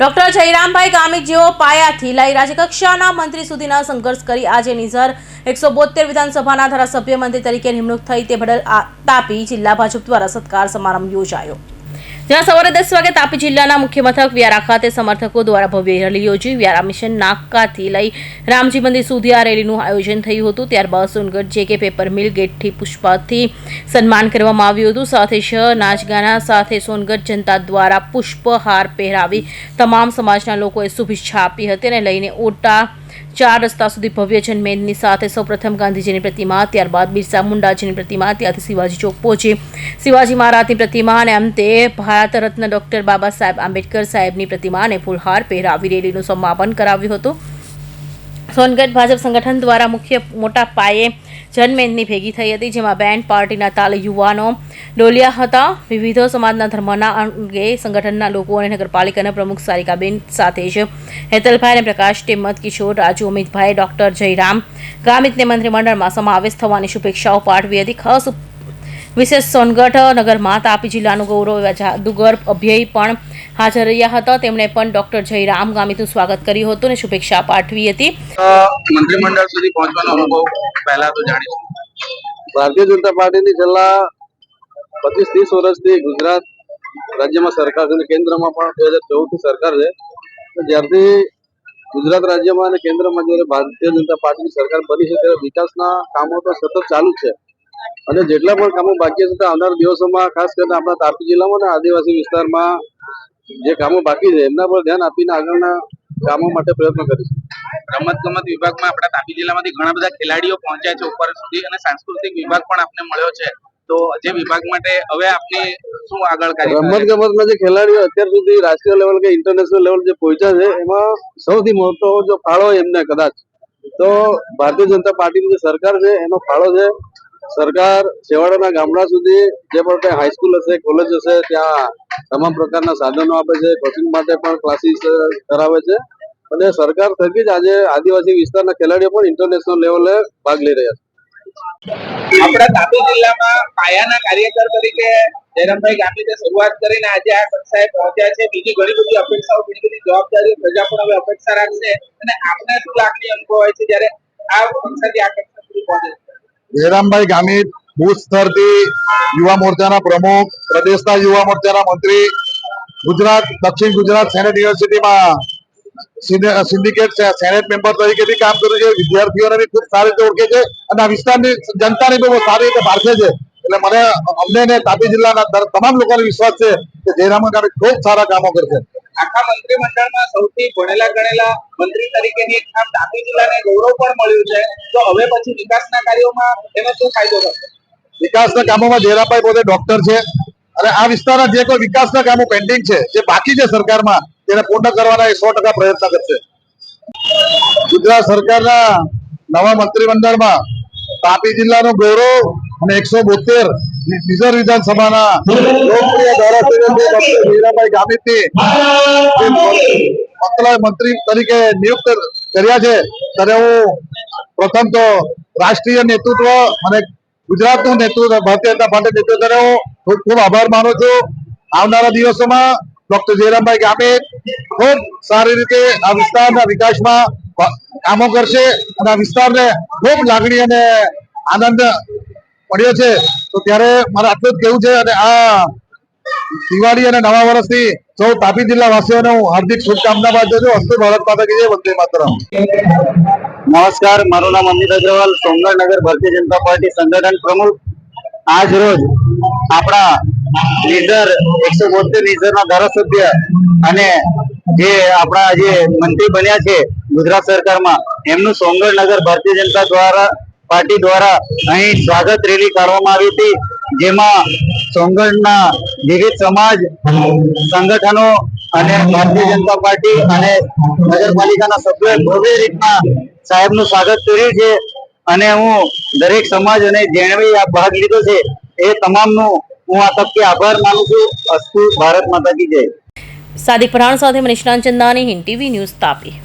Doctor Jayrambhai Gamit જેઓ પાયાથી લઈ રાજ્યકક્ષાના મંત્રી સુધીના સંઘર્ષ કરી આજે નિઝર એકસો બોતેર વિધાનસભાના ધારાસભ્ય મંત્રી તરીકે નિમણૂક થઈ તે બદલ તાપી જિલ્લા ભાજપ દ્વારા સત્કાર સમારંભ યોજાયો. જ્યાં સવારે દસ વાગે તાપી જિલ્લાના મુખ્ય મથક વ્યારા ખાતે સમર્થકો દ્વારા ભવ્ય રેલી યોજી વ્યારા મિશન નાકાથી લઈ રામજી મંદિર સુધી આ રેલીનું આયોજન થયું હતું. ત્યારબાદ સોનગઢ જે કે પેપર મિલ ગેટથી પુષ્પાથી સન્માન કરવામાં આવ્યું હતું. સાથે શ નાચગાના સાથે સોનગઢ જનતા દ્વારા પુષ્પહાર પહેરાવી તમામ સમાજના લોકોએ શુભેચ્છા આપી હતી અને લઈને ઓટા ચાર રસ્તા સુધી ભવ્ય જનમેદની સાથે સૌપ્રથમ ગાંધીજીની પ્રતિમા, ત્યારબાદ બિરસા મુંડાજીની પ્રતિમા ત્યાંથી શિવાજી ચોક પહોંચી. શિવાજી મહારાજની પ્રતિમા અને અંતે ભારત રત્ન ડોક્ટર બાબા સાહેબ આંબેડકર સાહેબની પ્રતિમાને ફૂલહાર પહેરાવી રેલીનું સમાપન કરાવ્યું હતું. સોનગઢ ભાજપ સંગઠન દ્વારા મુખ્ય મોટા પાયે જનમેદની ભેગી થઈ હતી, જેમાં બેન્ડ પાર્ટીના તાલ યુવાનો ડોલિયા હતા. વિવિધ સમાજના ધર્મના અંગે સંગઠનના લોકો અને નગરપાલિકાના પ્રમુખ સારિકાબેન સાથે જ હેતલભાઈ અને પ્રકાશ ટેમત કિશોર રાજુ અમિતભાઈ, ડોક્ટર જયરામ ગામિતને મંત્રીમંડળમાં સમાવેશ થવાની શુભેચ્છાઓ પાઠવી હતી. ખાસ વિશેષ સોનગઢ નગરમાં તાપી જિલ્લાનું ગૌરવ એવા જાદુગર અભ્યય પણ હાજર રહ્યા હતા. તેમણે પણ ડોક્ટર જયરામ ગામિતનું સ્વાગત કર્યું હતું અને શુભેચ્છા પાઠવી હતી. મંત્રીમંડળ સુધી પહોંચવાનો અનુભવ પહેલા તો જાણીશું ભારતીય જનતા પાર્ટીની છેલ્લા પચીસ ત્રીસ વર્ષથી ગુજરાત રાજ્યમાં સરકાર છે અને કેન્દ્રમાં પણ બે હજાર ચૌદથી સરકાર છે. જ્યારથી ગુજરાત રાજ્યમાં અને કેન્દ્રમાં જ્યારે ભારતીય જનતા પાર્ટીની સરકાર બની છે ત્યારે વિકાસના કામો તો સતત ચાલુ છે. અને જેટલા પણ કામો બાકી છે આવનાર આવનારા દિવસોમાં ખાસ કરીને આપણા તાપી જિલ્લામાં અને આદિવાસી વિસ્તારમાં જે કામો બાકી છે એમના પર ધ્યાન આપીને આગળના કામો માટે પ્રયત્ન કરીશું. રમત ગમત વિભાગમાં આપણા તાપી જિલ્લામાંથી ઘણા બધા ખેલાડીઓ પહોંચ્યા છે ઉપર સુધી અને સાંસ્કૃતિક વિભાગ પણ આપને મળ્યો છે. તો જે વિભાગ માટે હવે આપને શું આગળ કાર્ય રમત ગમતના જે ખેલાડીઓ અત્યાર સુધી રાષ્ટ્રીય લેવલ કે ઇન્ટરનેશનલ લેવલ જે પહોંચ્યા છે એમાં સૌથી મોટો જો ફાળો એમને કદાચ. તો ભારતીય જનતા પાર્ટીની જે સરકાર છે એનો ફાળો છે સરકાર છેવાડાના ગામડા સુધી જે પણ કઈ હાઈસ્કૂલ હશે કોલેજ હશે, ત્યાં તમામ પ્રકારના સાધનો આપે છે કોચિંગ માટે પણ ક્લાસીસ કરાવે છે. અને સરકાર થકી જ આજે આદિવાસી વિસ્તારના ખેલાડીઓ પણ ઇન્ટરનેશનલ લેવલે ભાગ લઈ રહ્યા છે. આપણા તાપી જિલ્લામાં પાયાના કાર્યકર તરીકે જયરામભાઈ ગાંધીને શરૂઆત કરીને આજે આ કક્ષાએ પહોંચ્યા છે. બીજી ઘણી બધી અપેક્ષાઓ, ઘણી બધી જવાબદારીઓ પ્રજા પણ હવે અપેક્ષા રાખશે. અને આપને શું લાગણી અનુભવાય છે જ્યારે આ કક્ષાથી આ કક્ષા સુધી પહોંચે છે? જયરામભાઈ ગામિત બુથ સ્તરથી યુવા મોરચાના પ્રમુખ, પ્રદેશના યુવા મોરચાના મંત્રી, ગુજરાત, દક્ષિણ ગુજરાત સેનેટ યુનિવર્સિટીમાં સિને- સિન્ડિકેટ સેનેટ મેમ્બર તરીકે બી કામ કર્યું છે. વિદ્યાર્થીઓને ખૂબ સારી રીતે ઓળખે છે અને આ વિસ્તારની જનતાને બહુ સારી રીતે પારખે છે. એટલે મને અમને ને તાપી જિલ્લાના તમામ લોકોને વિશ્વાસ છે કે જયરામ ગામિત ખૂબ સારા કામો કરશે. આખા મંત્રીમંડળમાં સૌથી ભણેલા ગણેલા મંત્રી તરીકેની એક નામ તાપી જિલ્લાને ગૌરવ પણ મળ્યું છે. તો હવે પછી વિકાસના કાર્યોમાં એનો શું ફાયદો થશે? વિકાસના કામોમાં જયરામભાઈ પોતે ડોક્ટર છે. અને આ વિસ્તારના જે કોઈ વિકાસના કામો પેન્ડિંગ છે, જે બાકી છે સરકારમાં, તેને પૂર્ણ કરવાના એ સો ટકા પ્રયત્ન કરશે. ગુજરાત સરકારના નવા મંત્રીમંડળમાં તાપી જિલ્લાનું ગૌરવ અને એકસો બોતેર નિઝર વિધાનસભાના લોકપ્રિય ધારાસભ્ય ડોક્ટર હીરાભાઈ ગામિતની મંત્રાલય મંત્રી તરીકે નિયુક્ત કર્યા છે. ત્યારે હું પ્રથમ તો રાષ્ટ્રીય નેતૃત્વ અને ગુજરાતનું નેતૃત્વ, ભારતીય જનતા પાર્ટી નેતૃત્વ ત્યારે હું ખૂબ ખૂબ આભાર માનું છું. આવનારા દિવસોમાં ડોક્ટર જયરામભાઈ ગામિત ખૂબ સારી રીતે આ વિસ્તારના વિકાસમાં કામો કરશે અને આ વિસ્તારને ખૂબ લાગણી અને આનંદ મળ્યો છે, તો ત્યારે મારે આટલું જ કહેવું છે અને આ દિવાળી અને નવા વર્ષની સૌ તાપી જિલ્લા વાસીઓને હું હાર્દિક શુભકામના પાઠવું છું. અસ્તુ ભારત માતા કહીએ વંદે માત્ર નમસ્કાર, મારું નામ અમિત અગ્રવાલ સોમનાથનગર ભારતીય જનતા પાર્ટી સંગઠન પ્રમુખ. આજ રોજ આપણા લીડર એકસો બોતેર લીડરના ધારાસભ્ય અને જે આપણા જે મંત્રી બન્યા છે ગુજરાત સરકારમાં, એમનું સોમગઢ નગર ભારતીય જનતા દ્વારા પાર્ટી દ્વારા અહીં સ્વાગત રેલી કાઢવામાં આવી હતી, જેમાં સોમગઢના વિવિધ સમાજ, સંગઠનો અને ભારતીય જનતા પાર્ટી અને નગરપાલિકાના સભ્યોએ ભવ્ય રીતના સાહેબનું સ્વાગત કર્યું છે. અને હું દરેક સમાજ અને જેણે આ ભાગ લીધો છે, એ તમામનું હું આ તકે આભાર માનું છું. અસ્તુ ભારત માતા કી જય. સાદિક પઠાણ સાથે મનીષ ચંદાની હિન્દ ટીવી ન્યૂઝ તાપી.